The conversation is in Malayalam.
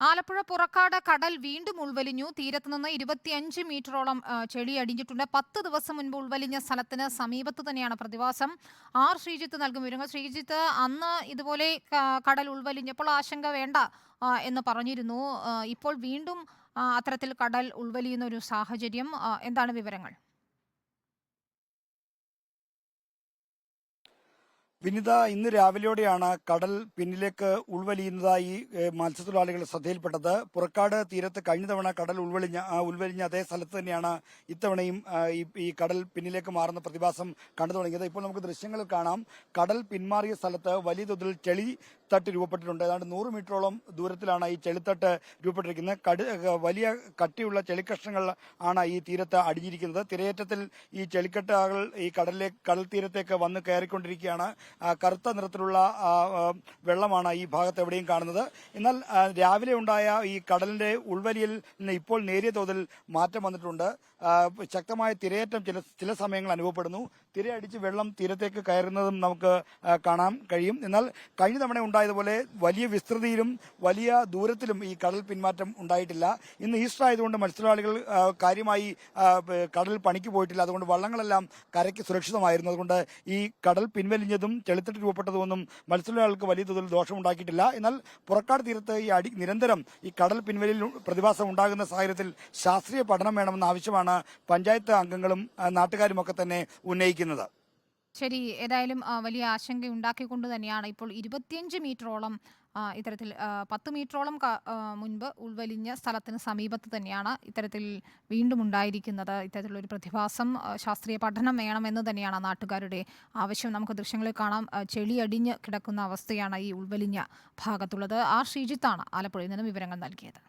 ആലപ്പുഴ പുറക്കാട് കടൽ വീണ്ടും ഉൾവലിഞ്ഞു. തീരത്തുനിന്ന് ഇരുപത്തിയഞ്ച് മീറ്ററോളം ആ, ചെളി അടിഞ്ഞിട്ടുണ്ട്. പത്ത് ദിവസം മുൻപ് ഉൾവലിഞ്ഞ സ്ഥലത്തിന് സമീപത്ത് തന്നെയാണ് പ്രതിവാസം. ആർ ശ്രീജിത്ത് നൽകും വിവരങ്ങൾ. ശ്രീജിത്ത് അന്ന് ഇതുപോലെ കടൽ ഉൾവലിഞ്ഞപ്പോൾ ആശങ്ക വേണ്ട എന്ന് പറഞ്ഞിരുന്നു. ഇപ്പോൾ വീണ്ടും അത്തരത്തിൽ കടൽ ഉൾവലിയുന്ന ഒരു സാഹചര്യം എന്താണ് വിവരങ്ങൾ? വിനിത ഇന്ന് രാവിലെയോടെയാണ് കടൽ പിന്നിലേക്ക് ഉൾവലിയുന്നതായി മത്സ്യത്തൊഴിലാളികൾ ശ്രദ്ധയിൽപ്പെട്ടത്. പുറക്കാട് തീരത്ത് കഴിഞ്ഞ തവണ കടൽ ഉൾവലിഞ്ഞ ഉൾവലിഞ്ഞ അതേ സ്ഥലത്ത് തന്നെയാണ് ഇത്തവണയും ഈ കടൽ പിന്നിലേക്ക് മാറുന്ന പ്രതിഭാസം കണ്ടു തുടങ്ങിയത്. ഇപ്പോൾ നമുക്ക് ദൃശ്യങ്ങൾ കാണാം. കടൽ പിന്മാറിയ സ്ഥലത്ത് വലിയ തോതിൽ ചെളി തട്ട് രൂപപ്പെട്ടിട്ടുണ്ട്. ഏതാണ്ട് നൂറ് മീറ്ററോളം ദൂരത്തിലാണ് ഈ ചെളിത്തട്ട് രൂപപ്പെട്ടിരിക്കുന്നത്. വലിയ കട്ടിയുള്ള ചെളിക്കഷ്ണങ്ങൾ ആണ് ഈ തീരത്ത് അടിഞ്ഞിരിക്കുന്നത്. തിരയേറ്റത്തിൽ ഈ ചെളിക്കട്ടകൾ ഈ കടലിലെ കടൽ തീരത്തേക്ക് വന്ന് കയറിക്കൊണ്ടിരിക്കുകയാണ്. കറുത്ത നിറത്തിലുള്ള വെള്ളമാണ് ഈ ഭാഗത്ത് എവിടെയും കാണുന്നത്. എന്നാൽ രാവിലെ ഉണ്ടായ ഈ കടലിന്റെ ഉൾവലിയിൽ നിന്ന് ഇപ്പോൾ നേരിയ തോതിൽ മാറ്റം വന്നിട്ടുണ്ട്. ശക്തമായ തിരയേറ്റം ചില ചില സമയങ്ങൾ അനുഭവപ്പെടുന്നു. തിരയടിച്ച് വെള്ളം തീരത്തേക്ക് കയറുന്നതും നമുക്ക് കാണാൻ കഴിയും. എന്നാൽ കഴിഞ്ഞ തവണ ഉണ്ടായതുപോലെ വലിയ വിസ്തൃതിയിലും വലിയ ദൂരത്തിലും ഈ കടൽ പിന്മാറ്റം ഉണ്ടായിട്ടില്ല. ഇന്ന് ഈസ്റ്റർ ആയതുകൊണ്ട് മത്സ്യത്തൊഴിലാളികൾ കാര്യമായി കടൽ പണിക്ക് പോയിട്ടില്ല. അതുകൊണ്ട് വള്ളങ്ങളെല്ലാം കരയ്ക്ക് സുരക്ഷിതമായിരുന്നു. അതുകൊണ്ട് ഈ കടൽ പിൻവലിഞ്ഞതും ചെളിത്തട്ട് രൂപപ്പെട്ടതുമൊന്നും മത്സ്യത്തൊഴിലാളികൾക്ക് വലിയ തോതിൽ ദോഷമുണ്ടാക്കിയിട്ടില്ല. എന്നാൽ പുറക്കാട് തീരത്ത് ഈ അടി നിരന്തരം ഈ കടൽ പിൻവലിൽ പ്രതിഭാസം ഉണ്ടാകുന്ന സാഹചര്യത്തിൽ ശാസ്ത്രീയ പഠനം വേണമെന്ന ആവശ്യമാണ് പഞ്ചായത്ത് അംഗങ്ങളും നാട്ടുകാരുമൊക്കെ തന്നെ ഉന്നയിക്കുന്നത്. ശരി ഏതായാലും വലിയ ആശങ്ക ഉണ്ടാക്കിക്കൊണ്ട് തന്നെയാണ്. ഇപ്പോൾ ഇരുപത്തിയഞ്ച് മീറ്ററോളം ആ, ഇത്തരത്തിൽ ആ, പത്ത് മീറ്ററോളം ആ, മുൻപ് ഉൾവലിഞ്ഞ സ്ഥലത്തിന് സമീപത്ത് തന്നെയാണ് ഇത്തരത്തിൽ വീണ്ടും ഉണ്ടായിരിക്കുന്നത്. ഇത്തരത്തിലൊരു പ്രതിഭാസം ആ, ശാസ്ത്രീയ പഠനം വേണമെന്ന് തന്നെയാണ് നാട്ടുകാരുടെ ആവശ്യം. നമുക്ക് ദൃശ്യങ്ങളിൽ കാണാം ചെളിയടിഞ്ഞ് ചെളി കിടക്കുന്ന അവസ്ഥയാണ് ഈ ഉൾവലിഞ്ഞ ഭാഗത്തുള്ളത്. ആർ ശ്രീജിത്താണ് ആലപ്പുഴയിൽ നിന്നും വിവരങ്ങൾ നൽകിയത്.